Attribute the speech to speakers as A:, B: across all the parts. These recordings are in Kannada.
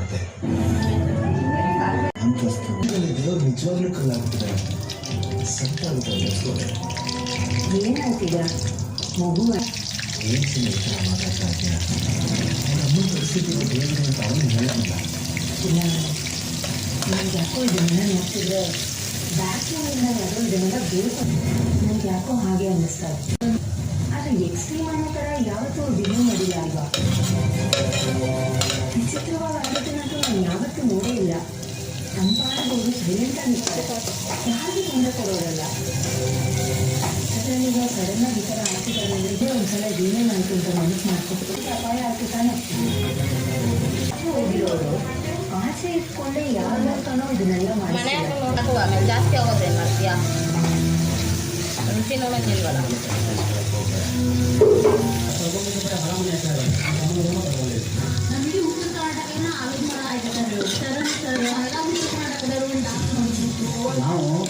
A: ಬರುತ್ತೆ ಅಂತಸ್ತು. ದೇವರು ನಿಜವಾಗ್ಲೂ
B: ಕಲ್ಲಾಗ್ತಿದ್ದಾರೆ ಸೆಟ್
A: ಏನು ಅಂತ ಅವನು
B: ಯಾಕೋ ಬ್ಯಾಕ್ ಯಾಕೋ ಹಾಗೆ ಅನ್ನಿಸ್ತಾ ಆದರೆ ಎಕ್ಸ್ಟ್ರೀಮ್ ಅನ್ನೋ ಥರ ಯಾವತ್ತೂ ಡಿನೋ ತಂಪಾಗಿ ಒಂದು ಸೈಲೆಂಟ್ ಆಗಿರ್ತಾರೆ ಯಾರಿಗೂ ತೊಂದರೆ ಕೊಡೋರಲ್ಲ ಆದರೆ ಈಗ ಸಡನ್ ಆಗಿ ಈ ಥರ ಆಗ್ತಿದ್ದಾರೆ ಅಂದರೆ ಒಂದ್ಸಲ ಏನೇನು ಆಯಿತು ಅಂತ ಮನಸ್ಸು ಮಾಡ್ಕೊಟ್ಟು ಅಪಾಯ ಆಗ್ತಿದ್ದಾನೆ ಹೋಗಿರೋರು ಆಚೆ ಇಟ್ಕೊಂಡೆ ಯಾರು ಬರ್ತಾನೋ ಇದನ್ನೆಲ್ಲ
C: ಆಮೇಲೆ ಜಾಸ್ತಿ ಆಗೋದೇ ಏನು ಮಾಡ್ತೀಯಾ ರುಚಿ ನೋಡೋಂಗಿಲ್ವಲ್ಲ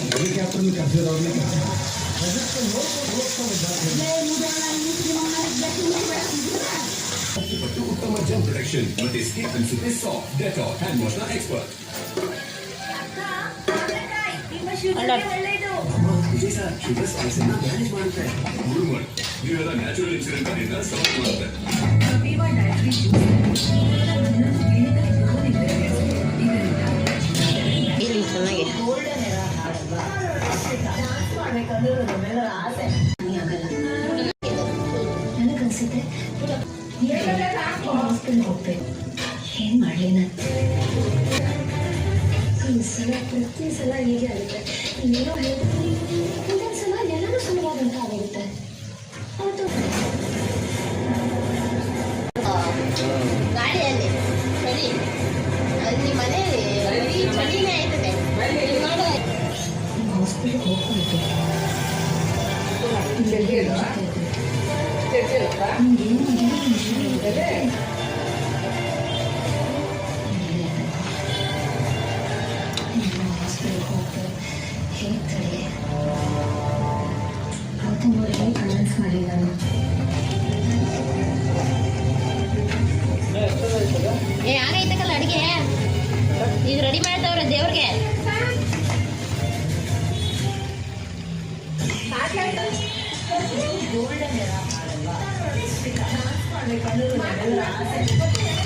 A: ನಾವು ಹೆಲಿಕಾಪ್ಟರ್ನ ಕರೆಸಿರೋರ್ನೇ
D: ಮತ್ತು ಉತ್ತಮ ಜಂಪ್ ಪ್ರೊಟೆಕ್ಷನ್ ಮತ್ತೆ ಸ್ಕಿಪ್ ಅನ್ಸುತ್ತೆ ಸಾಫ್ಟ್ ಡೆಟಾಲ್ ಹ್ಯಾಂಡ್ ವಾಶ್ ನ expert
A: Vijay sir sugar spice manage ಮಾಡುತ್ತೆ
D: ಗುರುಮಲ್ ನೀವೆಲ್ಲ ನ್ಯಾಚುರಲ್ ಇನ್ಸಿಡೆಂಟ್ ಅದರಿಂದ ಸಾಫ್ಟ್ ಮಾಡುತ್ತೆ
B: ನನಗನ್ಸುತ್ತೆ ಹಾಸ್ಪಿಟಲ್ ಹೋಗ್ಬೇಕು. ಏನ್ ಮಾಡ್ಲಿ ನಾನು? ಈ ಸಲ ಪ್ರತಿ ಸಲ ಹೀಗೆ ಆಗುತ್ತೆ. ಏನೋ ಇನ್ನೊಂದು ಸಲ ಎಲ್ಲರೂ ಸುಲಭವಾದಂತ ಆಗುತ್ತೆ. ಹೌದು.
C: ಅಲ್ಲಿ ಚಳಿ ಅಲ್ಲಿ ಮನೆಯಲ್ಲಿ ಚಳಿನೇ ಆಯ್ತದೆ.
B: ಹೋಗ್ಬೇಕು ಹೋಗ್ತಾರೆ ಹೇಳ್ತಾರೆ ಅವತ್ತು ನೋಡಿ ಕನ್ವಿನ್ಸ್ ಮಾಡಿ ನಾನು
C: ಏ ಆಗೈತಕ್ಕಲ್ಲ ಅಡಿಗೆ ಈಗ ರೆಡಿ ಮಾಡ್ತಾವ್ರೆ ದೇವ್ರಿಗೆ
B: ಗೋಲ್ಡನ್ ಎಲ್ಲ ಮಾಡಲ್ವಾ ನಮ್ಮೆಲ್ಲರ ಆಸೆ